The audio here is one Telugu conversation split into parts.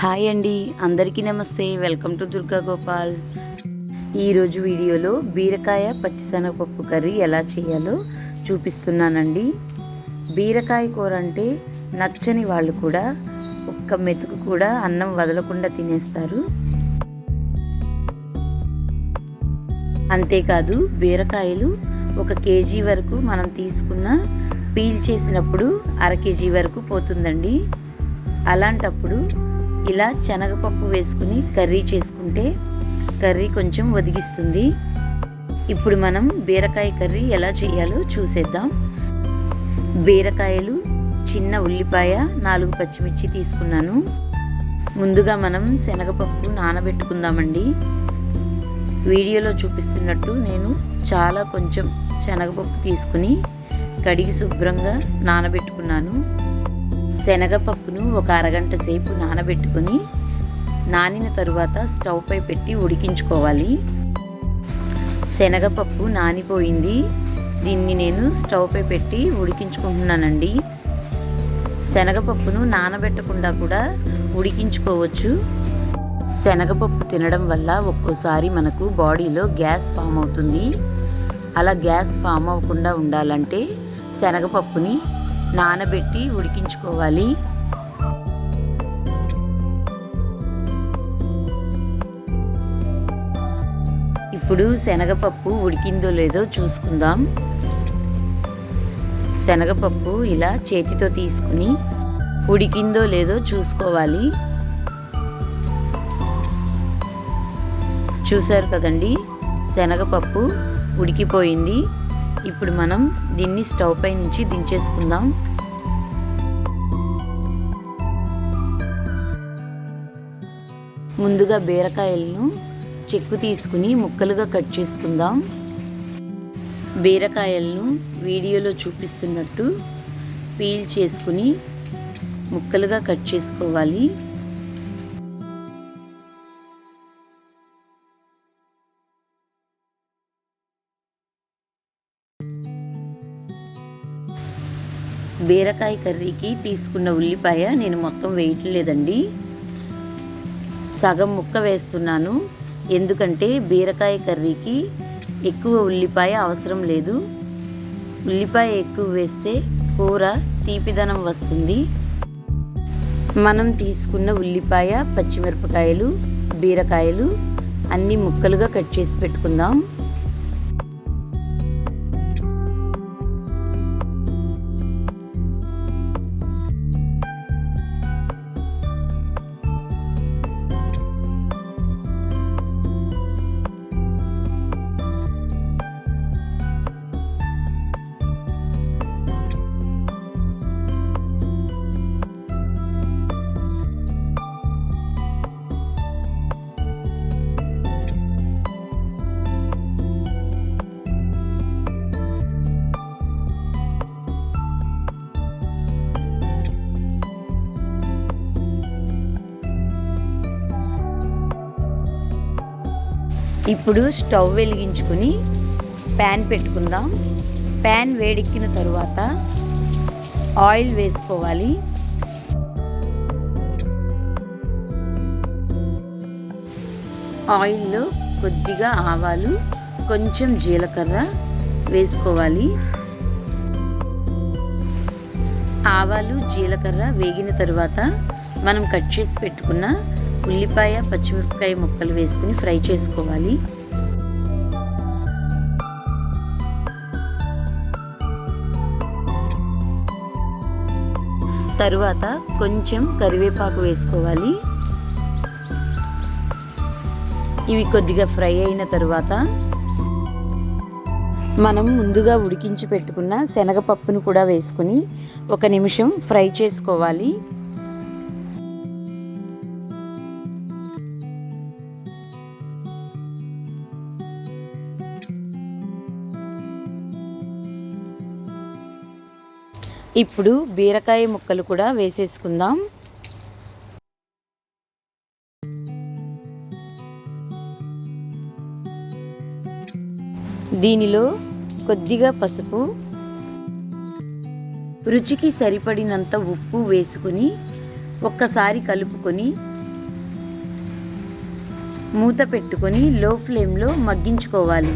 హాయ్ అండి అందరికీ నమస్తే వెల్కమ్ టు దుర్గా గోపాల్. ఈరోజు వీడియోలో బీరకాయ పచ్చిశనగపప్పు కర్రీ ఎలా చేయాలో చూపిస్తున్నానండి. బీరకాయ కూర అంటే నచ్చని వాళ్ళు కూడా ఒక్క మెతుకు కూడా అన్నం వదలకుండా తినేస్తారు. అంతేకాదు బీరకాయలు ఒక కేజీ వరకు మనం తీసుకున్న పీల్ చేసినప్పుడు అర కేజీ వరకు పోతుందండి. అలాంటప్పుడు ఇలా శనగపప్పు వేసుకుని కర్రీ చేసుకుంటే కర్రీ కొంచెం ఒదిగిస్తుంది ఇప్పుడు మనం బీరకాయ కర్రీ ఎలా చేయాలో చూసేద్దాం. బీరకాయలు చిన్న ఉల్లిపాయ నాలుగు పచ్చిమిర్చి తీసుకున్నాను. ముందుగా మనం శనగపప్పు నానబెట్టుకుందామండి. వీడియోలో చూపిస్తున్నట్టు నేను చాలా కొంచెం శనగపప్పు తీసుకుని కడిగి శుభ్రంగా నానబెట్టుకున్నాను. శనగపప్పును ఒక అరగంట సేపు నానబెట్టుకొని నానిన తరువాత స్టవ్పై పెట్టి ఉడికించుకోవాలి. శనగపప్పు నానిపోయింది. దీన్ని నేను స్టవ్పై పెట్టి ఉడికించుకుంటున్నానండి. శనగపప్పును నానబెట్టకుండా కూడా ఉడికించుకోవచ్చు. శనగపప్పు తినడం వల్ల ఒక్కోసారి మనకు బాడీలో గ్యాస్ ఫామ్ అవుతుంది. అలా గ్యాస్ ఫామ్ అవ్వకుండా ఉండాలంటే శనగపప్పుని నానబెట్టి ఉడికించుకోవాలి. ఇప్పుడు శనగపప్పు ఉడికిందో లేదో చూసుకుందాం. శనగపప్పు ఇలా చేతితో తీసుకుని ఉడికిందో లేదో చూసుకోవాలి. చూసారు కదండి శనగపప్పు ఉడికిపోయింది. ఇప్పుడు మనం దీన్ని స్టవ్ పై నుంచి దించేసుకుందాం. ముందుగా బీరకాయలను చెక్కు తీసుకుని ముక్కలుగా కట్ చేసుకుందాం. బీరకాయలను వీడియోలో చూపిస్తున్నట్టు పీల్ చేసుకుని ముక్కలుగా కట్ చేసుకోవాలి. బీరకాయ కర్రీకి తీసుకున్న ఉల్లిపాయ నేను మొత్తం వేయట్లేదండి. సగం ముక్క వేస్తున్నాను. ఎందుకంటే బీరకాయ కర్రీకి ఎక్కువ ఉల్లిపాయ అవసరం లేదు. ఉల్లిపాయ ఎక్కువ వేస్తే కూర తీపిదనం వస్తుంది. మనం తీసుకున్న ఉల్లిపాయ పచ్చిమిరపకాయలు బీరకాయలు అన్ని ముక్కలుగా కట్ చేసి పెట్టుకుందాం. ఇప్పుడు స్టవ్ వెలిగించుకుని ప్యాన్ పెట్టుకుందాం. ప్యాన్ వేడెక్కిన తరువాత ఆయిల్ వేసుకోవాలి. ఆయిల్లో కొద్దిగా ఆవాలు కొంచెం జీలకర్ర వేసుకోవాలి. ఆవాలు జీలకర్ర వేగిన తరువాత మనం కట్ చేసి పెట్టుకున్న ఉల్లిపాయ పచ్చిమిరపకాయ ముక్కలు వేసుకుని ఫ్రై చేసుకోవాలి. తరువాత కొంచెం కరివేపాకు వేసుకోవాలి. ఇవి కొద్దిగా ఫ్రై అయిన తరువాత మనం ముందుగా ఉడికించి పెట్టుకున్న శనగపప్పును కూడా వేసుకుని ఒక నిమిషం ఫ్రై చేసుకోవాలి. ఇప్పుడు బీరకాయ ముక్కలు కూడా వేసేసుకుందాం. దీనిలో కొద్దిగా పసుపు రుచికి సరిపడినంత ఉప్పు వేసుకుని ఒక్కసారి కలుపుకొని మూత పెట్టుకొని లో ఫ్లేమ్లో మగ్గించుకోవాలి.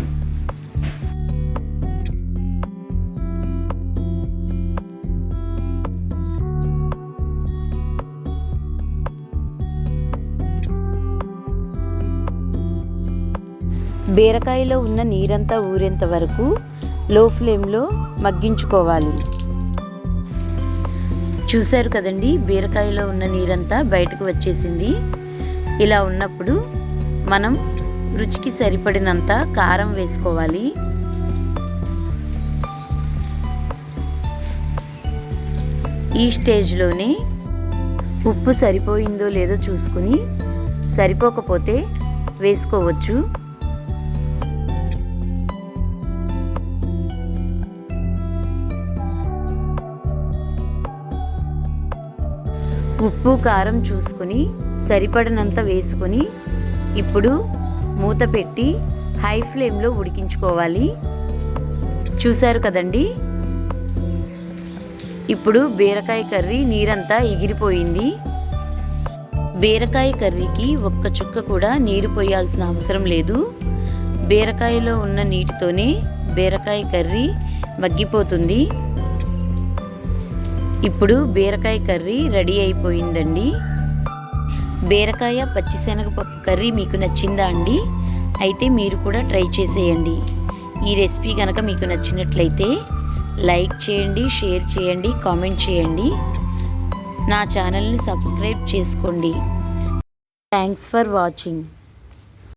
బీరకాయలో ఉన్న నీరంతా ఊరేంత వరకు లో ఫ్లేమ్లో మగ్గించుకోవాలి. చూశారు కదండి? బీరకాయలో ఉన్న నీరంతా బయటకు వచ్చేసింది. ఇలా ఉన్నప్పుడు మనం రుచికి సరిపడినంత కారం వేసుకోవాలి. ఈ స్టేజ్లోనే ఉప్పు సరిపోయిందో లేదో చూసుకుని సరిపోకపోతే వేసుకోవచ్చు. ఉప్పు కారం చూసుకుని సరిపడినంత వేసుకొని ఇప్పుడు మూత పెట్టి హై ఫ్లేమ్లో ఉడికించుకోవాలి. చూశారు కదండి? ఇప్పుడు బీరకాయ కర్రీ నీరంతా ఎగిరిపోయింది. బీరకాయ కర్రీకి ఒక్క చుక్క కూడా నీరు పోయాల్సిన అవసరం లేదు. బీరకాయలో ఉన్న నీటితోనే బీరకాయ కర్రీ మగ్గిపోతుంది. ఇప్పుడు బీరకాయ కర్రీ రెడీ అయిపోయిందండి. బీరకాయ పచ్చిశనగపప్పు కర్రీ మీకు నచ్చిందా అండి? అయితే మీరు కూడా ట్రై చేసేయండి. ఈ రెసిపీ కనుక మీకు నచ్చినట్లయితే లైక్ చేయండి షేర్ చేయండి కామెంట్ చేయండి. నా ఛానల్ని సబ్స్క్రైబ్ చేసుకోండి. Thanks for watching.